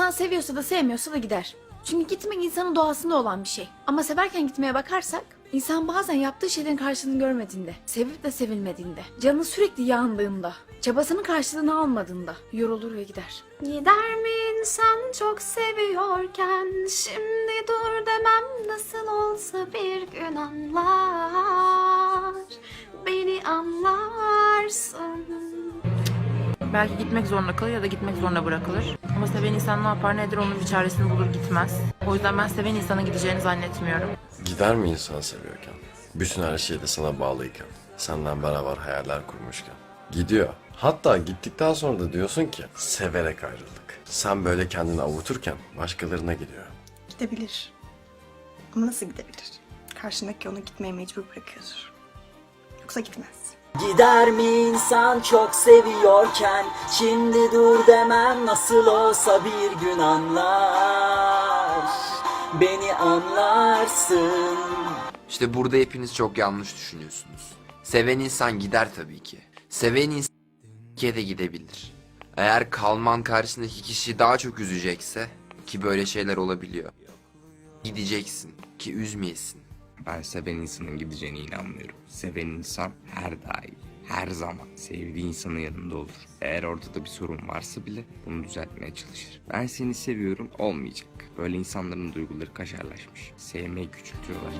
İnsan seviyorsa da sevmiyorsa da gider. Çünkü gitmek insanın doğasında olan bir şey. Ama severken gitmeye bakarsak insan bazen yaptığı şeylerin karşılığını görmediğinde, sevip de sevilmediğinde, canı sürekli yandığında, çabasının karşılığını almadığında yorulur ve gider. Gider mi insan çok seviyorken Şimdi dur demem nasıl olsa bir gün anlar Belki gitmek zorunda kalır ya da gitmek zorunda bırakılır. Ama seven insan ne yapar nedir onun bir çaresini bulur gitmez. O yüzden ben seven insanın gideceğini zannetmiyorum. Gider mi insan seviyorken? Bütün her şeyde sana bağlıyken. Senden beraber hayaller kurmuşken. Gidiyor. Hatta gittikten sonra da diyorsun ki severek ayrıldık. Sen böyle kendini avuturken başkalarına gidiyor. Gidebilir. Ama nasıl gidebilir? Karşındaki onu gitmeye mecbur bırakıyordur. Yoksa gitmez. Gider mi insan çok seviyorken Şimdi dur demem nasıl olsa bir gün anlar Beni anlarsın İşte burada hepiniz çok yanlış düşünüyorsunuz. Seven insan gider tabii ki. Seven insan de gidebilir. Eğer kalman karşısındaki kişi daha çok üzecekse ki böyle şeyler olabiliyor. Gideceksin ki üzmeyesin. Ben seven insanın gideceğine inanmıyorum. Seven insan her daim, her zaman sevdiği insanın yanında olur. Eğer ortada bir sorun varsa bile bunu düzeltmeye çalışır. Ben seni seviyorum olmayacak. Böyle insanların duyguları kaşarlaşmış. Sevmeyi küçültüyorlar.